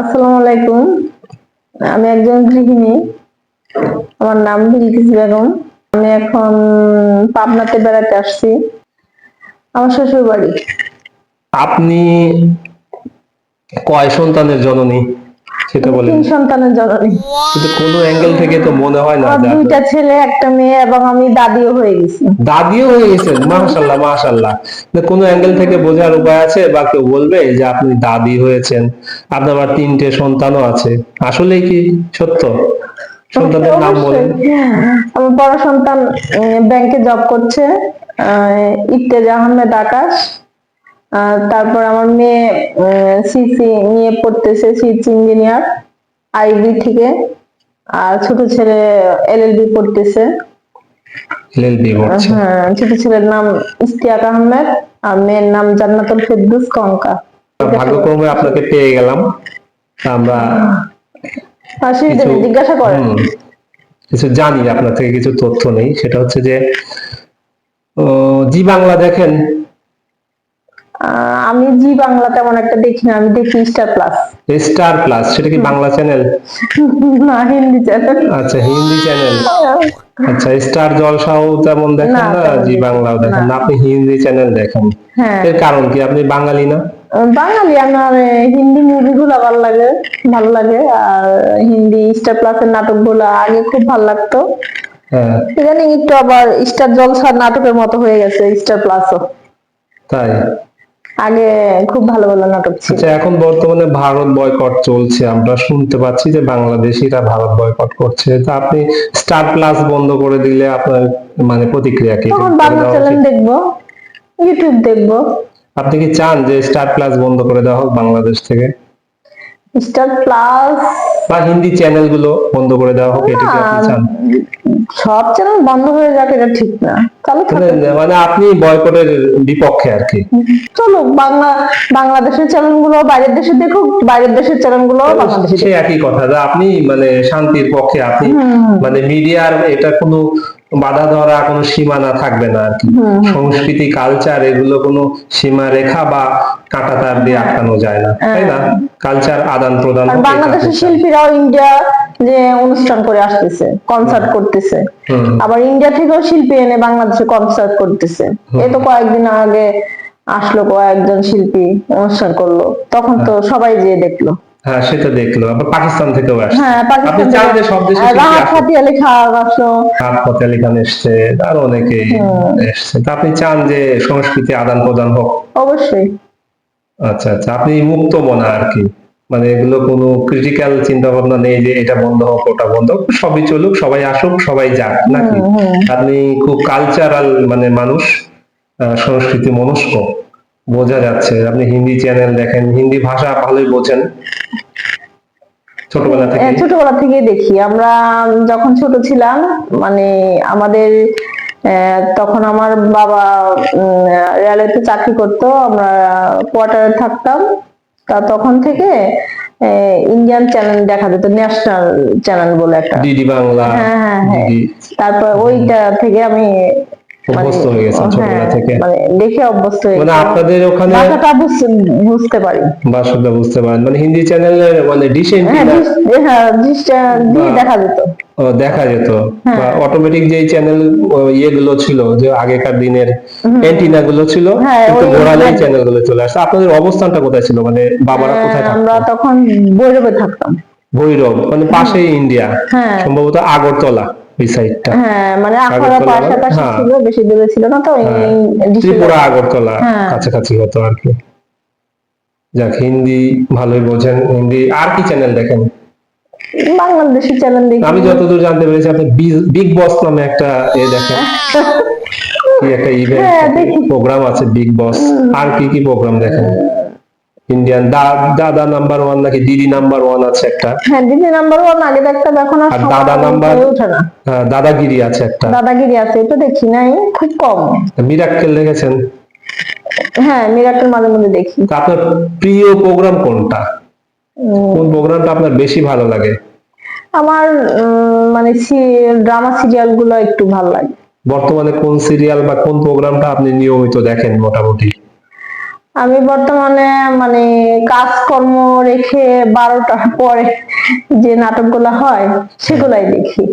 আসসালামু আলাইকুম। আমি একজন গৃহিণী। আমার নাম বিলকিস বেগম। আমি এখন পাবনাতে বেড়াতে আসছি। আমার শ্বশুর বাড়ি আপনি কয় সন্তানের জননী? সেটা বলেন তিন সন্তানের জননী। কিন্তু কোনো অ্যাঙ্গেল থেকে তো মনে হয় না যে আপনি দুইটা ছেলে একটা মেয়ে এবং আমি দাদিও হয়ে গেছি। দাদিও হয়ে গেছেন? মাশাল্লাহ মাশাল্লাহ না কোনো অ্যাঙ্গেল থেকে বোঝার উপায় আছে বা কেউ বলবে যে আপনি দাদি হয়েছেন? আপনার আবার তিনটে সন্তানও আছে। আসলেই কি সত্য? সন্তানের নাম বলেন। আমার বড় সন্তান ব্যাংকে জব করছে ইফতেজ আহমেদ আকাশ। তারপর আমার মেয়ে সিসি নিয়ে পড়তেছে সিসি ইঞ্জিনিয়ার আইবি থেকে। আর ছোট ছেলে এলএলবি পড়তেছে। এলএলবি করছে হ্যাঁ ছোট ছেলের নাম ইস্তিয়াক আহমেদ আর মেয়ের নাম জান্নাতুল ফেরদুস কঙ্কা। ভাগ্যক্রমে আপনাকে পেয়ে গেলাম। আমরা অসুবিধা জিজ্ঞাসা করেন। কিছু জানি আপনার থেকে কিছু তথ্য নেই। সেটা হচ্ছে যে জি বাংলা দেখেন। আমি জি বাংলা তেমন একটা দেখি না আমি দেখি স্টার প্লাস স্টার প্লাস সেটা কি বাংলা চ্যানেল না হিন্দি চ্যানেল আচ্ছা হিন্দি চ্যানেল আচ্ছা স্টার জলসাও তেমন দেখেন না, জি বাংলাও দেখেন না আপনি হিন্দি চ্যানেল দেখেন। হ্যাঁ। এর কারণ কি? আপনি বাঙালি না? বাঙালি আমার হিন্দি মুভিগুলো ভালো লাগে ভালো লাগে আর হিন্দি স্টার প্লাসের নাটকগুলো আগে খুব ভালো লাগতো। হ্যাঁ। ইদানিং একটু আবার স্টার জলসার নাটকের মতো হয়ে গেছে স্টার প্লাসও তাই? আগে খুব ভালো ভালো নাটক ছিল। আচ্ছা এখন বর্তমানে ভারত বয়কট চলছে। আমরা শুনতে পাচ্ছি যে বাংলাদেশিরা ভারত বয়কট করছে। তা আপনি স্টার প্লাস বন্ধ করে দিলে আপনার মানে প্রতিক্রিয়া কি? বাংলা চ্যানেল? দেখব ইউটিউব দেখব। আপনি কি চান যে স্টার প্লাস বন্ধ করে দেওয়া হোক বাংলাদেশ থেকে? স্টার প্লাস বা হিন্দি চ্যানেলগুলো বন্ধ করে দেওয়া হোক এটা কি আপনি চান। সব চ্যানেল বন্ধ হয়ে যাক এটা ঠিক না। মানে- মানে আপনি বয়কটের বিপক্ষে আর কি। চলো বাংলা বাংলাদেশের চ্যানেলগুলো বাইরের দেশে দেখুক বাইরের দেশের চ্যানেলগুলো বাংলাদেশে সে একই কথা যে আপনি মানে শান্তির পক্ষে আপনি মানে মিডিয়ার এটা কোনো বাধা ধরা কোনো সীমানা থাকবে না আর কি। সংস্কৃতি কালচার এগুলো কোনো সীমা রেখা বা কাঁটা তার দিয়ে আটকানো যায় না তাই না? কালচার আদান প্রদান বাংলাদেশের শিল্পীরাও ইন্ডিয়া যে অনুষ্ঠান করে আসতেছে কনসার্ট করতেছে। আবার ইন্ডিয়া থেকেও শিল্পী এনে বাংলাদেশে কনসার্ট করতেছে। এই তো কয়েকদিন আগে আসলো কয়েকজন শিল্পী অনুষ্ঠান করল। তখন তো সবাই যেয়ে দেখল। হ্যাঁ সেটা দেখল। আবার পাকিস্তান থেকেও আসছে। হ্যাঁ পাকিস্তান থেকে- সব দেশে রাহাত আসুক? ফাতি আলী খান আসলো হাত পথে আলী খান এসছে আর অনেকেই এসছে। তা আপনি চান যে সংস্কৃতি আদান প্রদান হোক? অবশ্যই। আচ্ছা আচ্ছা। আপনি মুক্ত মনা আর কি। মানে এগুলো কোনো ক্রিটিক্যাল চিন্তা ভাবনা নেই যে এটা বন্ধ হোক ওটা বন্ধ হোক। সবই চলুক সবাই আসুক সবাই যাক নাকি? আপনি খুব কালচারাল মানে মানুষ সংস্কৃতি মনস্ক। বোঝা যাচ্ছে। আপনি হিন্দি চ্যানেল দেখেন হিন্দি ভাষা ভালোই বোঝেন। ছোটবেলা থেকে হ্যাঁ, ছোটবেলা থেকে দেখি। আমরা যখন ছোট ছিলাম মানে আমাদের তখন আমার বাবা রেলওয়েতে চাকরি করতো আমরা কোয়ার্টারে থাকতাম। তা তখন থেকে ইন্ডিয়ান চ্যানেল দেখা যেত ন্যাশনাল চ্যানেল বলে একটা। ডিডি বাংলা হ্যাঁ হ্যাঁ হ্যাঁ। তারপর ওইটা থেকে আমি অভ্যস্ত হয়ে গেছেন ছোটবেলা হ্যাঁ, থেকে। মানে দেখে অভ্যস্ত হয়ে মানে আপনাদের ওখানে ভাষাটা বুঝতে- পারি। ভাষাটা বুঝতে পারেন। মানে হিন্দি চ্যানেলের মানে ডিশ হ্যাঁ এন্টিনা ডিশ- হ্যাঁ ডিশটা দিয়ে দেখা যেত। ও, দেখা যেত। বা অটোমেটিক যে চ্যানেল ইয়েগুলো ছিল যে আগেকার দিনের অ্যান্টিনা গুলো ছিল হ্যাঁ, কিন্তু চ্যানেলগুলো চলে আসছে আপনাদের অবস্থানটা কোথায় ছিল? মানে বাবারা কোথায় হ্যাঁ, আমরা তখন বৈরবে থাকতাম। ভৈরব মানে পাশেই ইন্ডিয়া। হ্যাঁ। সম্ভবত আগরতলা। সাইডটা হ্যাঁ মানে আখাড়া পাশাপাশি হ্যাঁ। ছিল বেশি দূরে ছিল না তো ত্রিপুরা আগরতলা হ্যাঁ। কাছাকাছি হতো আর কি। যাক হিন্দি ভালোই বোঝেন। হিন্দি আর কি চ্যানেল দেখেন? বাংলাদেশি চ্যানেল দেখি। আমি যতদূর জানতে পেরেছি আপনি বিগ বস নামে একটা এ দেখেন। কি একটা হ্যাঁ, ইভেন্ট প্রোগ্রাম আছে বিগ বস আর কি কি প্রোগ্রাম দেখেন? ইন্ডিয়ান দাদা নাম্বার ওয়ান নাকি দিদি নাম্বার ওয়ান আছে একটা? হ্যাঁ দিদি নাম্বার ওয়ান আগে দেখতাম এখন আর দাদা নাম্বার হয়ে দাদাগিরি আছে একটা। দাদাগিরি আছে এটা দেখি নাই খুব কম। মিরাক্কেল দেখেছেন? হ্যাঁ মিরাক্কেল মাঝে মধ্যে দেখি। আপনার প্রিয় প্রোগ্রাম কোনটা? কোন প্রোগ্রামটা আপনার বেশি ভালো লাগে? আমার মানে ড্রামা সিরিয়ালগুলো একটু ভালো লাগে। বর্তমানে কোন সিরিয়াল বা কোন প্রোগ্রামটা আপনি নিয়মিত দেখেন মোটামুটি? আমি বর্তমানে মানে কাজকর্ম রেখে বারোটার পরে যে নাটকগুলো হয় সেগুলাই দেখি।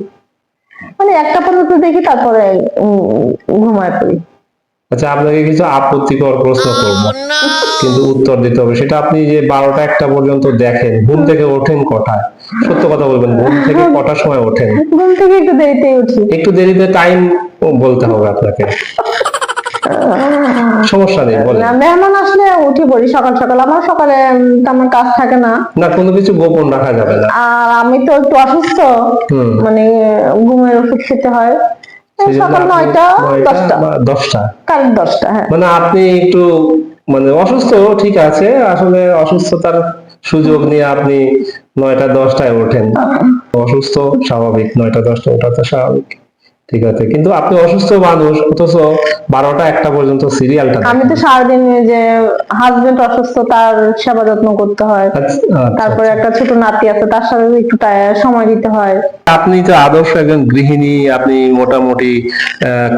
মানে একটা পর্যন্ত দেখি তারপরে ঘুমায় পড়ি। আচ্ছা আপনাকে কিছু আপত্তিকর প্রশ্ন করব। কিন্তু উত্তর দিতে হবে। সেটা আপনি যে বারোটা একটা পর্যন্ত দেখেন ঘুম থেকে ওঠেন কটায়? সত্য কথা বলবেন ঘুম থেকে কটার সময় ওঠেন? ঘুম থেকে একটু দেরিতে উঠি। একটু দেরিতে টাইম বলতে হবে আপনাকে। সমস্যা নেই বলেন। না, মেহমান আসলে উঠে পড়ি সকাল সকাল। আমার সকালে তেমন কাজ থাকে না। না কোনো কিছু গোপন রাখা যাবে না। আর আমি তো একটু অসুস্থ। মানে ঘুমের ওষুধ খেতে হয়। সকাল আপনি নয়টা দশটা। বা দশটা। হ্যাঁ। মানে আপনি একটু মানে অসুস্থ ঠিক আছে। আসলে অসুস্থতার সুযোগ নিয়ে আপনি নয়টা দশটায় ওঠেন। অসুস্থ স্বাভাবিক। নয়টা দশটা ওঠা তো স্বাভাবিক। ঠিক আছে কিন্তু আপনি অসুস্থ মানুষ অথচ বারোটা একটা পর্যন্ত সিরিয়ালটা আমি তো সারাদিন যে হাজবেন্ড অসুস্থ তার সেবা যত্ন করতে হয়। তারপরে একটা ছোট নাতি আছে তার সাথে একটু সময় দিতে হয়। আপনি তো আদর্শ একজন গৃহিণী আপনি মোটামুটি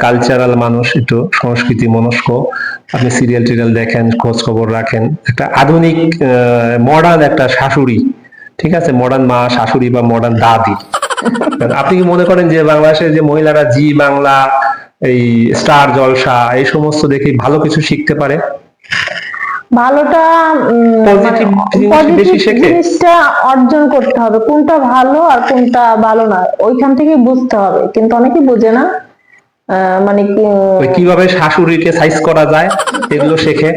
কালচারাল মানুষ একটু সংস্কৃতি মনস্ক। আপনি সিরিয়াল টিরিয়াল দেখেন খোঁজ খবর রাখেন। একটা আধুনিক মডার্ন একটা শাশুড়ি ঠিক আছে? মডার্ন মা শাশুড়ি বা মডার্ন দাদি। আপনি কি মনে করেন যে বাংলাদেশের যে মহিলারা জি বাংলা এই স্টার জলসা এই সমস্ত দেখে ভালো কিছু শিখতে পারে? ভালোটা শেখে? জিনিসটা অর্জন করতে হবে। কোনটা ভালো আর কোনটা ভালো না ওইখান থেকে বুঝতে হবে। কিন্তু অনেকে বুঝে না। মানে কীভাবে শাশুড়িকে সাইজ করা যায় এগুলো শেখে।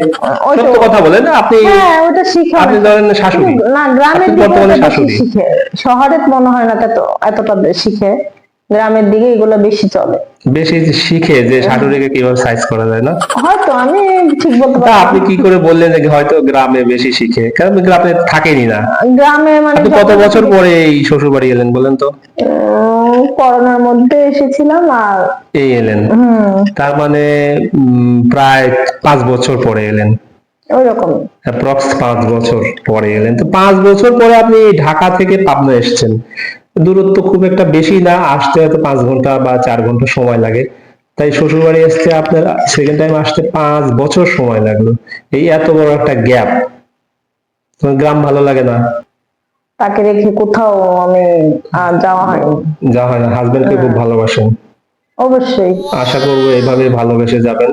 সত্য কথা বলেন আপনি হ্যাঁ ওটা শিখে আপনি ধরেন শাশুড়ি। না গ্রামের দিকে বর্তমানে শাশুড়ি। শিখে। শহরে মনে হয় না এত এতটা শিখে। গ্রামের দিকে এগুলো বেশি চলে। বেশি শিখে যে শাশুড়িকে কীভাবে সাইজ করা যায় না? হয়তো আমি ঠিক বলতে না। আপনি কি করে বললেন যে হয়তো গ্রামে বেশি শিখে? কারণ গ্রামে থাকেনি না। গ্রামে মানে কত বছর পরে এই শ্বশুর বাড়ি এলেন বলেন তো? করোনার মধ্যে এসেছিলাম আর এই এলেন। তার মানে প্রায় পাঁচ বছর পরে এলেন। ওই রকম অ্যাপ্রক্স পাঁচ বছর পরে এলেন। তো পাঁচ বছর পরে আপনি ঢাকা থেকে পাবনা এসেছেন। দূরত্ব খুব একটা বেশি না আসতে হয়তো পাঁচ ঘণ্টা বা চার ঘণ্টা সময় লাগে। তাই শ্বশুর বাড়ি আসতে আপনার সেকেন্ড টাইম আসতে পাঁচ বছর সময় লাগল। এই এত বড় একটা গ্যাপ গ্রাম ভালো লাগে না? তাকে রেখে কোথাও আমি যাওয়া হয়নি যা হয় না। হাজবেন্ডকে খুব ভালোবাসেন। অবশ্যই। আশা করব এভাবে ভালোবেসে যাবেন।